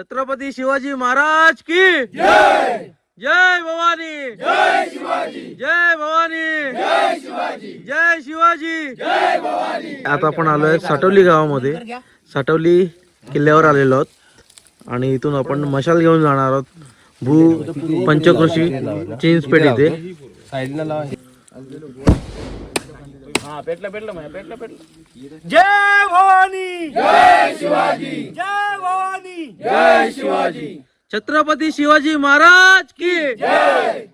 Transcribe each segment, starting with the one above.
छत्रपती शिवाजी महाराज की जय! भवानी! जय शिवाजी! जय भवानी! जय शिवाजी! जय शिवाजी! आता आपण आलोय साटवली गावामध्ये. साटवली किल्ल्यावर आलेलो आहोत. आणि इथून आपण मशाल घेऊन जाणार आहोत. भू पंचकृषी चिंचपेठ इथे. जय भवानी! जय शिवाजी! जय भवानी! जय शिवाजी! छत्रपती शिवाजी महाराज की छत्रपती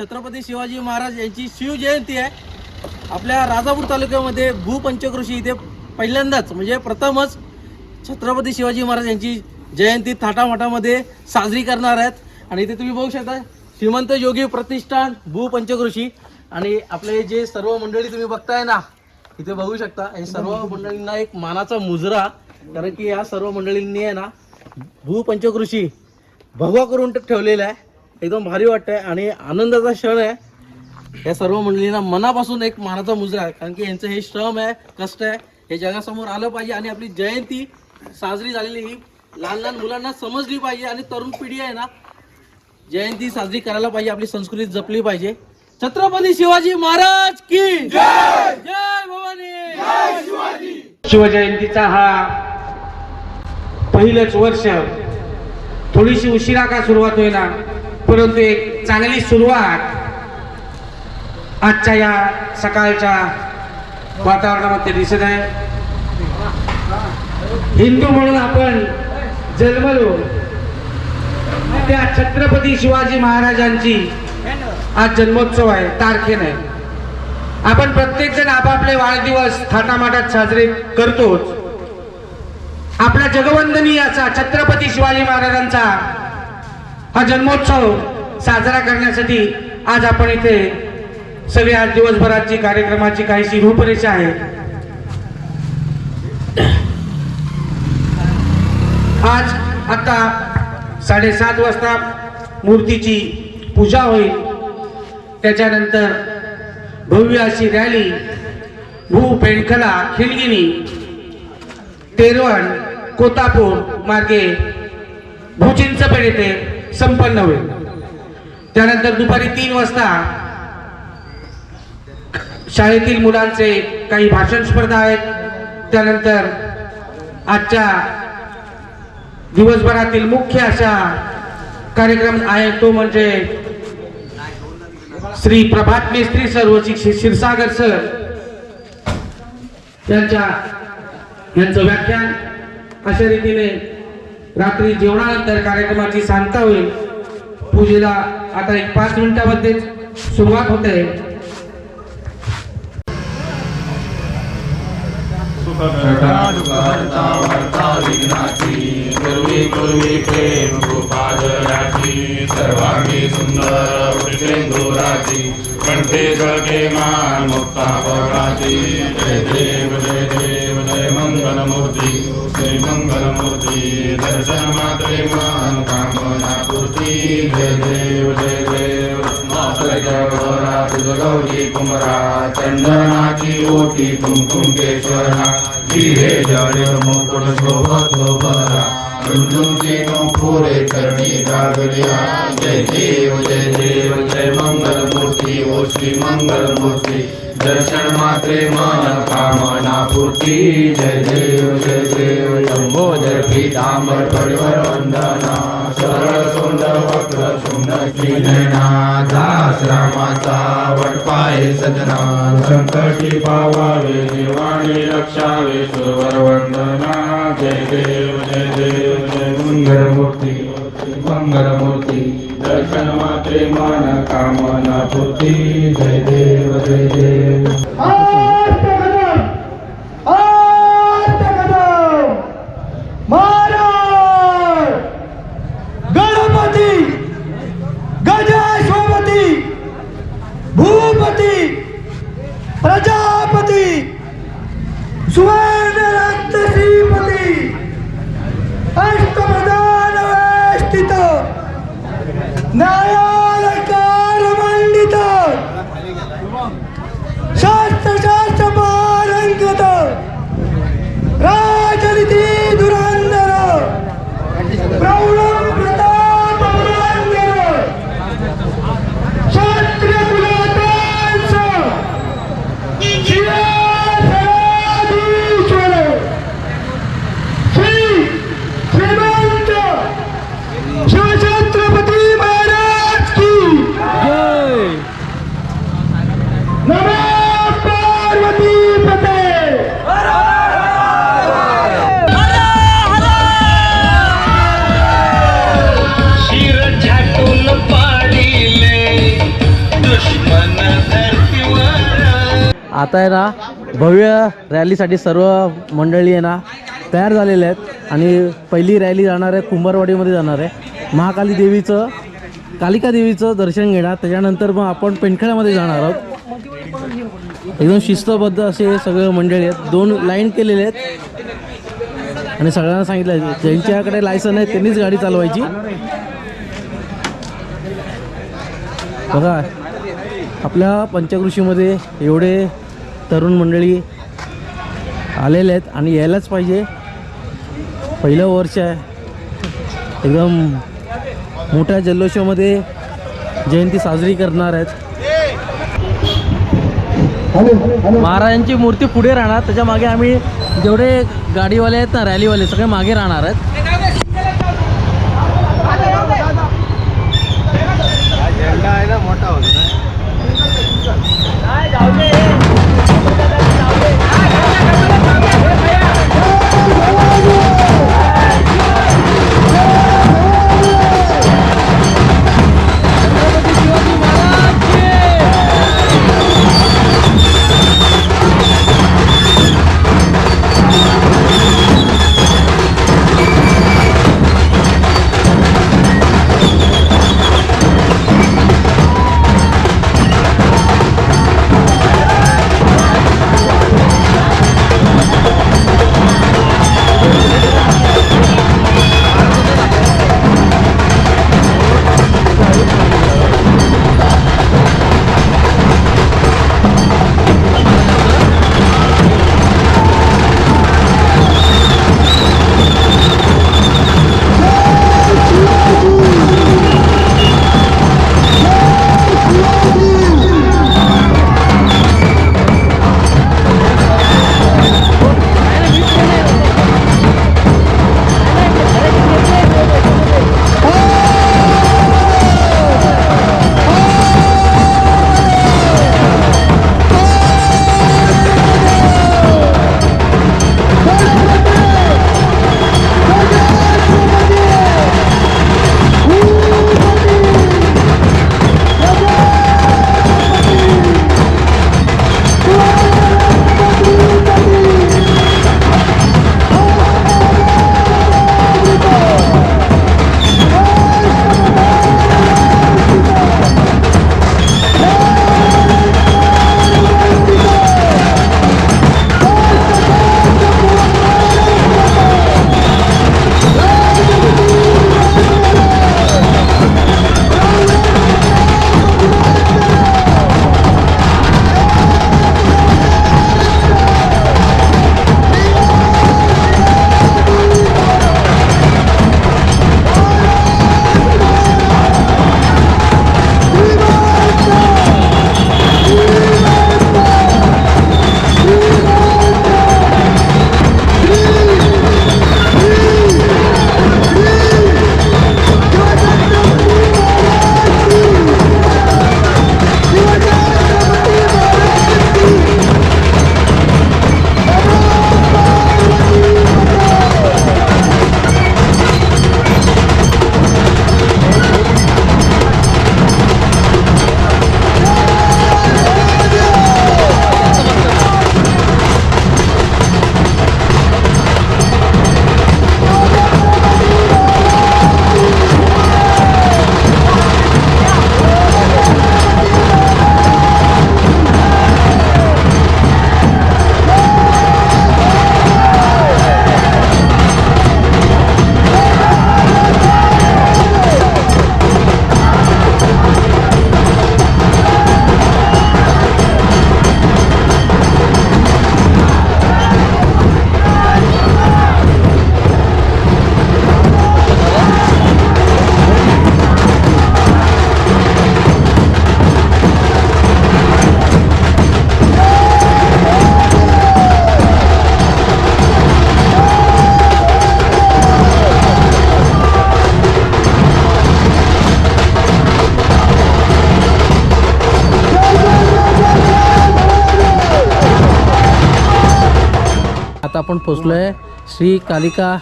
छत्रपती शिवाजी महाराज यांची शिवजयंती आहे. आपल्या राजापूर तालुक्यामध्ये भूपंचकृषी इथे पहिल्यांदाच म्हणजे प्रथमच छत्रपती शिवाजी महाराज यांची जयंती थाटामाटामध्ये साजरी करणार आहेत. आणि इथे तुम्ही बघू शकता श्रीमंत योगी प्रतिष्ठान भूपंचकृषी आणि आपले जे सर्व मंडळी तुम्ही बघताय ना इथे बघू शकता हे सर्व मंडळींना एक मानाचा मुजरा कारण की या सर्व मंडळींनी आहे ना भूपंचकृषी भगवा करून ठेवलेला आहे. एकदम भारी वाटतंय आणि आनंदाचा क्षण आहे. या सर्व मंडळींना मनापासून एक मानाचा मुजरा आहे कारण की यांचं हे श्रम आहे कष्ट आहे हे जगासमोर आलं पाहिजे आणि आपली जयंती साजरी झालेली ही लहान लहान मुलांना समजली पाहिजे आणि तरुण पिढी आहे ना जयंती साजरी करायला पाहिजे आपली संस्कृती जपली पाहिजे. छत्रपती शिवाजी महाराज की जय! जय भवानी! शिवजयंतीचा हा पहिलंच वर्ष. थोडीशी उशिरा का सुरुवात होईना? परंतु एक चांगली सुरुवात आजच्या या सकाळच्या वातावरणामध्ये दिसत आहे. हिंदू म्हणून आपण जन्मलो. त्या छत्रपती शिवाजी महाराजांची आज जन्मोत्सव आहे तारखेने. आपण प्रत्येक जण आपापले वाढदिवस थाटामाटात साजरे करतोच. आपला जगवंदनी असा छत्रपती शिवाजी महाराजांचा हा जन्मोत्सव साजरा करण्यासाठी आज आपण इथे सगळे आज दिवसभराची कार्यक्रमाची काहीशी रूपरेषा आहे. आज आता साडेसात वाजता मूर्तीची पूजा होईल. त्याच्यानंतर भव्य अशी रॅली भू पेणखला खिलगिनी तेरवण कोतापूर मार्गे भूचिंचपेड येथे संपन्न होईल. त्यानंतर दुपारी तीन वाजता शाळेतील मुलांचे काही भाषण स्पर्धा आहेत. त्यानंतर आजच्या दिवसभरातील मुख्य अशा कार्यक्रम आहे तो म्हणजे श्री प्रभात मेस्त्री सर व क्षीरसागर सर. यांच्या यांचं व्याख्यान अशा रीतीने रात्री जेवणानंतर कार्यक्रमाची सांगता होईल पूजेला आता एक पाच मिनिटामध्ये सुरुवात होते पूर्वी पूर्वी प्रेम गोपालराची सर्वांगी सुंदर वृषेंदुराची कंठे जगे मान मुक्ता जय देव जय देव मंगलमूर्ती जय मंगलमूर्ती दर्शन मात्रे मान पूर्ती जय देव जय देव। मातरा गौरी कुमरा चंदनाची ओटी कुंकुम केशरा हिरे जडे मुकुट शोभत शोभरा। रुंदुके पुरे करणी जागल्या जय देव जय देव जय मंगल ओ श्री मंगल दर्शन मात्रे मन कामना पूर्ती जय देव जय देव लंबोदर पीतांबर परिवर वंदना सरळ सोंड वक्र शुंड श्रीनयना दास रामाचा वटपाय सजना संकटी पावावे निर्वाणी रक्षावे सुरवर वंदना जय देव जय देव जय मंगल मूर्ती मंगल मूर्ती दर्शन मात्रे मन कामना पूर्ती जय देव जय देव. आता आहे ना भव्य रॅलीसाठी सर्व मंडळी आहे ना तयार झालेले आहेत. आणि पहिली रॅली जाणार आहे कुंभारवाडीमध्ये जाणार आहे. महाकाली देवीचं कालिका देवीचं दर्शन घेणार. त्याच्यानंतर मग आपण पेंडखेळामध्ये जाणार आहोत. एकदम शिस्तबद्ध असे सगळे मंडळी आहेत. दोन लाईन केलेले आहेत. आणि सगळ्यांना सांगितलं ज्यांच्याकडे लायसन आहे त्यांनीच गाडी चालवायची. बघा आपल्या पंचकृषीमध्ये एवढे तरुण मंडळी आलेले आहेत आणि यायलाच पाहिजे. पहिलं वर्ष आहे. एकदम मोठ्या जल्लोषामध्ये जयंती साजरी करणार आहेत. महाराजांची मूर्ती पुढे राहणार. त्याच्यामागे आम्ही जेवढे गाडीवाले आहेत ना रॅलीवाले सगळे मागे राहणार आहेत. आपण पोचलो आहे श्री कालिका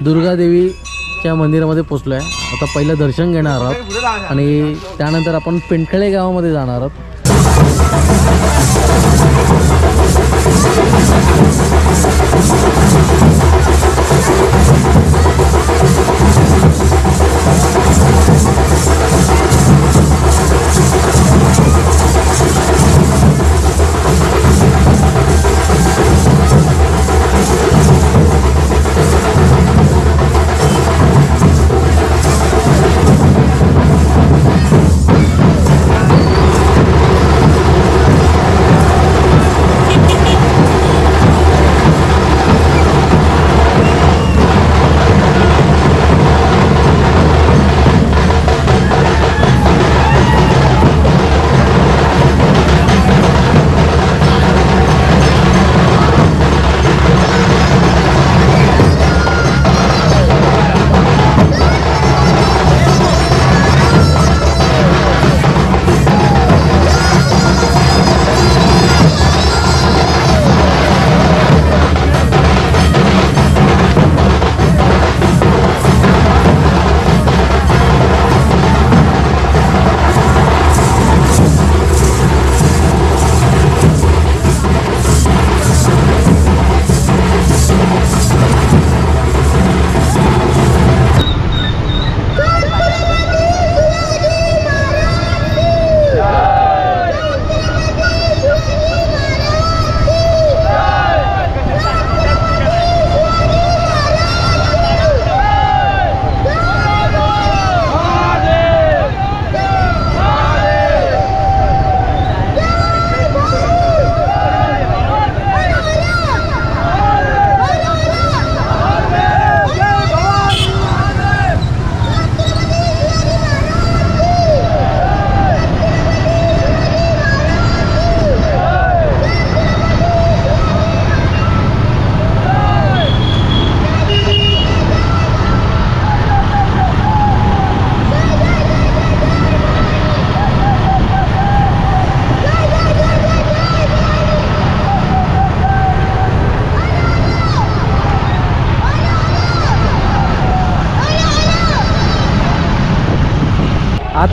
दुर्गादेवीच्या मंदिरामध्ये पोचलो आहे आता पहिलं दर्शन घेणार आहोत आणि त्यानंतर आपण पिंठळे गावामध्ये जाणार आहोत.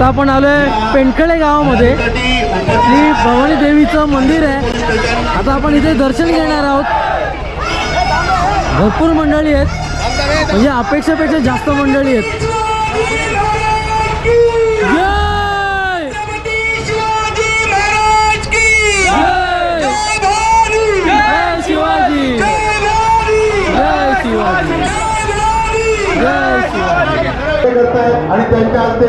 आता आपण आलोय पेंडखळे गावामध्ये. श्री भवानी देवीचं मंदिर आहे. आता आपण इथे दर्शन घेणार आहोत. भरपूर मंडळी आहेत. म्हणजे अपेक्षेपेक्षा जास्त मंडळी आहेत. करताय आणि त्यांच्या हस्ते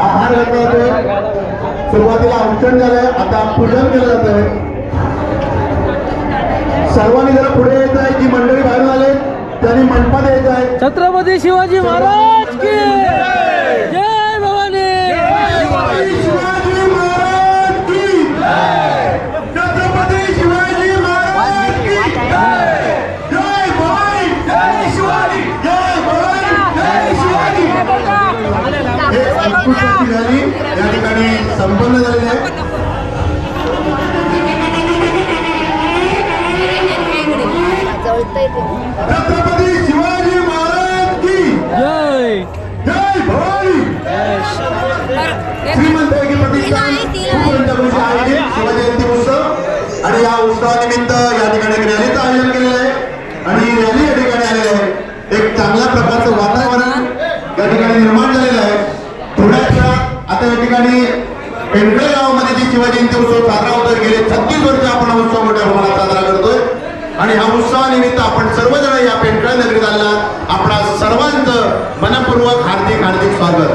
आहार घातला जातोय सुरुवातीला औषण झालंय आता पूजन केलं जात आहे सर्वांनी जरा पुढे यायचं आहे जी मंडळी बाहेरून आले त्यांनी मंडपात यायचं आहे. छत्रपती शिवाजी महाराज की जय भवानी शिवाजी महाराज की छत्रपती शिवाजी महाराज की जय भवानी जय शिवाजी जय भवानी जय शिवाजी हे अंकुशाची रॅली या ठिकाणी संपन्न झालेली आहे छत्रपती शिवाजी महाराज की जय. जय भवानी. श्रीमंत प्रतिष्ठान शिवजयंती उत्सव. आणि या उत्सवानिमित्त या ठिकाणी एक रॅलीचं आयोजन केलेलं आहे आणि ही रॅली या ठिकाणी आलेली आहे एक चांगल्या प्रकारचं वातावरण या ठिकाणी निर्माण झालेलं आहे थोड्या वेळात आता या ठिकाणी पेंढरे गावामध्ये जी शिवजयंती उत्सव साजरा होतोय गेले छत्तीस वर्ष आपण उत्सव मोठ्या प्रमाणात साजरा करतोय. आणि ह्या उत्सवानिमित्त आपण सर्वजण या पेंढरा नगरीत आला आपला सर्वांचं मनपूर्वक हार्दिक हार्दिक स्वागत.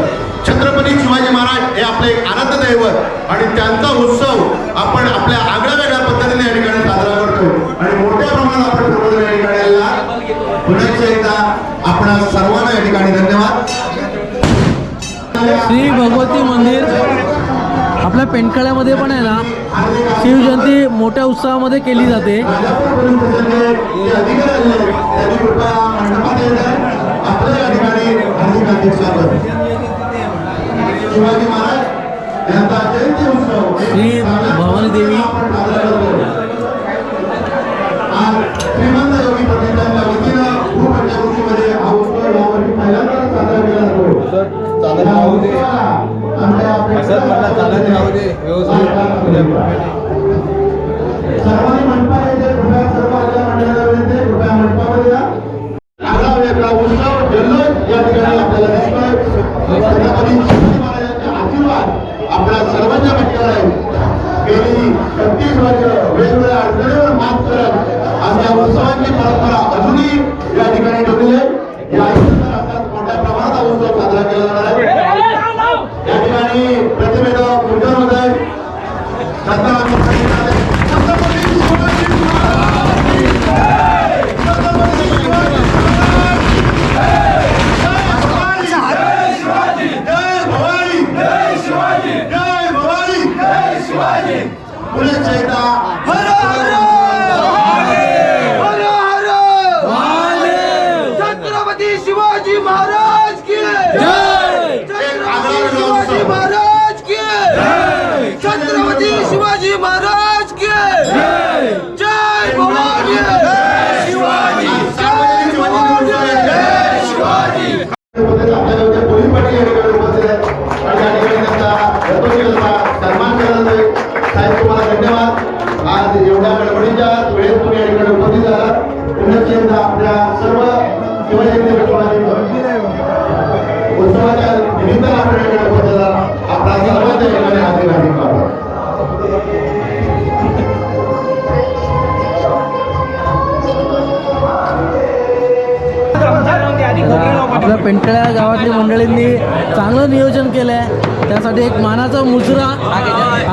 छत्रपती शिवाजी महाराज हे आपले एक आराध्य दैवत आणि त्यांचा उत्सव आपण आपल्या आगळ्या वेगळ्या पद्धतीने या ठिकाणी साजरा करतो आणि मोठ्या प्रमाणात आपण सर्वजण या ठिकाणी पुन्हा एकदा आपण सर्वांना या ठिकाणी धन्यवाद. श्री भगवती मंदिर. आपल्या पेंटकळ्यामध्ये पण आहे ना शिवजयंती मोठ्या उत्साहामध्ये केली जाते. या ठिकाणी होत आहे ठिकाणी हार्दिक हार्दिक आपल्या पेंटळ्या गावातल्या मंडळींनी चांगलं नियोजन केलं आहे त्यासाठी एक मानाचा मुजरा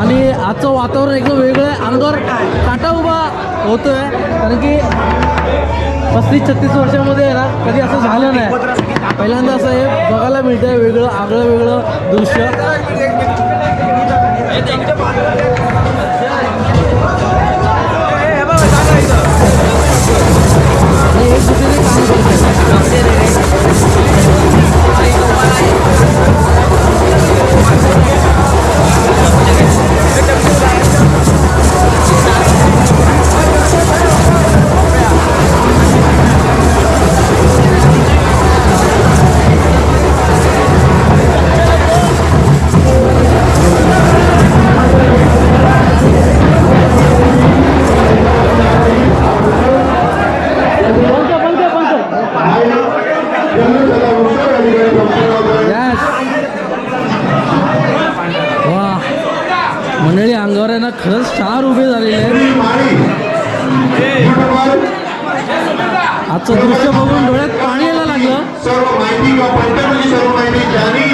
आणि आजचं वातावरण एकदम वेगळं आहे. अंगावर काटा उभा होतोय. कारण की पस्तीस छत्तीस वर्षामध्ये ना कधी असं झालं नाही. पहिल्यांदा असं हे बघायला मिळतंय वेगळं आगळं वेगळं दृश्य. Ê, tỉnh cho bạn. Ê, em ơi, ra đây. सर्व माहिती किंवा पंचावन्न सर्व माहिती ज्यांनी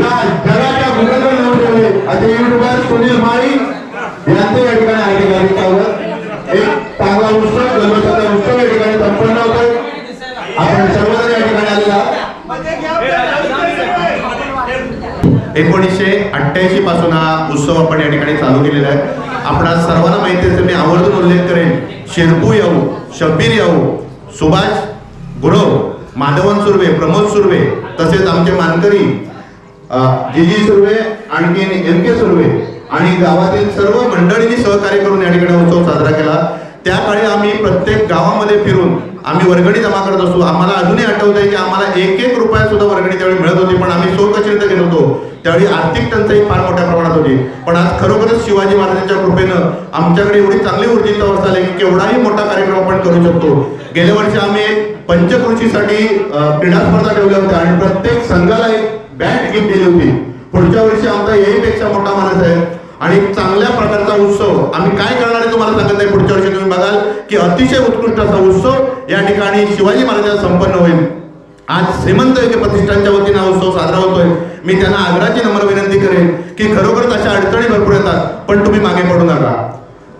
या जगाच्या मुलाला लावून ठेवले असे युट्यूबर सुनील माळी यांचे या ठिकाणी आहे चालवत एक चांगला उत्सव जन्मोत्सवाचा उत्सव या ठिकाणी संपन्न होतोय. आपण सर्वजण या ठिकाणी आलेला एकोणीसशे अठ्ठ्याऐंशी पासून हा उत्सव आपण या ठिकाणी चालू केलेला आहे. आपणा सर्वांना माहिती असेल मी आवर्जून उल्लेख करेन. शेरपू याऊ शब्बीर याऊ सुभाष माधवन सुर्वे प्रमोद सुर्वे तसेच आमचे मानकरी जीजी सुर्वे आणखी एम के सुर्वे आणि गावातील सर्व मंडळींनी सहकार्य करून या ठिकाणी उत्सव साजरा केला. त्या काळी आम्ही प्रत्येक गावामध्ये फिरून आम्ही वर्गणी जमा करत असतो आम्हाला अजूनही आठवत आहे की आम्हाला एक एक रुपया सुद्धा वर्गणी त्यावेळी मिळत होती पण आम्ही सोरकचिंत गेलो होतो. त्यावेळी आर्थिक टंचाई फार मोठ्या प्रमाणात होती. पण आज खरोखरच शिवाजी महाराजांच्या कृपेनं आमच्याकडे एवढी चांगली ऊर्जित अवस्था आली की केवढाही मोठा कार्यक्रम आपण करू शकतो. गेल्या वर्षी आम्ही पंचकृषीसाठी क्रीडा स्पर्धा ठेवल्या होत्या आणि प्रत्येक संघाला एक बॅट गिफ्ट दिली होती. पुढच्या वर्षी आमचा याहीपेक्षा मोठा मानस आहे. आणि चांगल्या प्रकारचा उत्सव. आम्ही काय करणार आहे तुम्हाला सांगत नाही. पुढच्या वर्षी तुम्ही बघाल की अतिशय उत्कृष्ट असा उत्सव या ठिकाणी शिवाजी महाराजांचा संपन्न होईल. आज श्रीमंत योग्य प्रतिष्ठानच्या वतीने हा उत्सव साजरा होतोय. मी त्यांना आग्रहाची नम्र विनंती करेन की खरोखरच अशा अडचणी भरपूर येतात पण तुम्ही मागे पडू नका.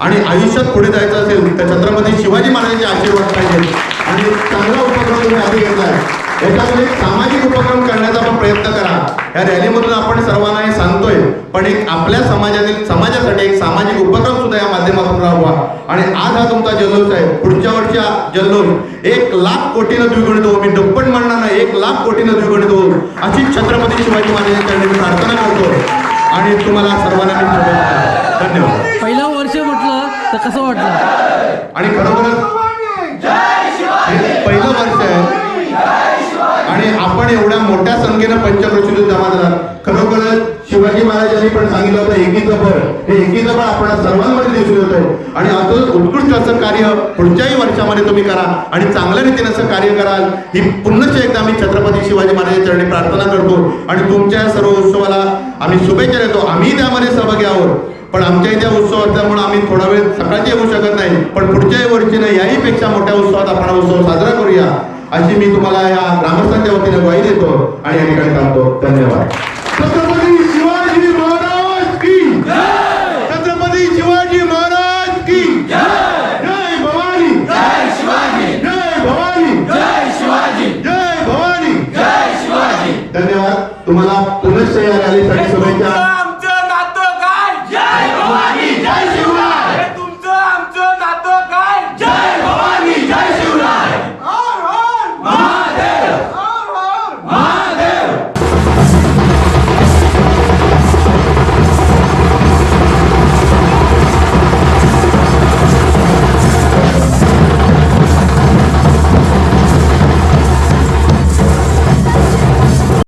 आणि आयुष्यात पुढे जायचं असेल तर छत्रपती शिवाजी महाराजांचे आशीर्वाद पाहिजे. आणि एक चांगला उपक्रम तुम्ही हाती घेतलाय. याच्यामध्ये एक सामाजिक उपक्रम करण्याचा पण प्रयत्न करा. या रॅलीमधून आपण सर्वांना हे सांगतोय पण एक आपल्या समाजातील समाजासाठी एक सामाजिक उपक्रम सुद्धा या माध्यमातून राबवा. आणि आज हा तुमचा जल्लोष आहे. पुढच्या वर्षी जल्लोष. एक लाख कोटीनं द्विगुणित हो मी दुप्पट म्हणणार नाही. एक लाख कोटीनं द्विगुणित हो अशी छत्रपती शिवाजी महाराजांच्या प्रार्थना करतो. आणि तुम्हाला सर्वांना धन्यवाद. पहिला वर्ष तर कसं वाटलं? आणि खरोखरच हे पहिलं वर्ष आहे. आणि आपण एवढ्या मोठ्या संख्येनं पंचक्रोशीतून जमा झाला खरोखरच शिवाजी महाराजांनी पण सांगितलं होतं एकीचं बळ हे एकीचं बळ आपण सर्वांमध्ये दिसून आहे आणि असं उत्कृष्ट असं कार्य पुढच्याही वर्षामध्ये तुम्ही करा आणि चांगल्या रीतीने असं कार्य कराल ही पुन्हा एकदा आम्ही छत्रपती शिवाजी महाराजांच्या चरणी प्रार्थना करतो. आणि तुमच्या सर्व उत्सवाला आम्ही शुभेच्छा देतो. आम्ही त्यामध्ये सहभागी आहोत. पण आमच्या इथे उत्सव असल्यामुळे आम्ही थोडा वेळ सकाळची येऊ शकत नाही. पण पुढच्याही वर्षीनं याही पेक्षा मोठ्या उत्सवात आपण उत्सव साजरा करूया. अशी मी तुम्हाला या ग्रामस्थांच्या वतीने ग्वाही देतो आणि या ठिकाणी थांबतो. धन्यवाद. छत्रपती शिवाजी महाराज की छत्रपती शिवाजी महाराज की जय भवानी! जय शिवाजी! जय भवानी! जय शिवाजी! जय भवानी! जय शिवाजी! धन्यवाद. तुम्हाला पुनश्च या रॅलीसाठी शुभेच्छा.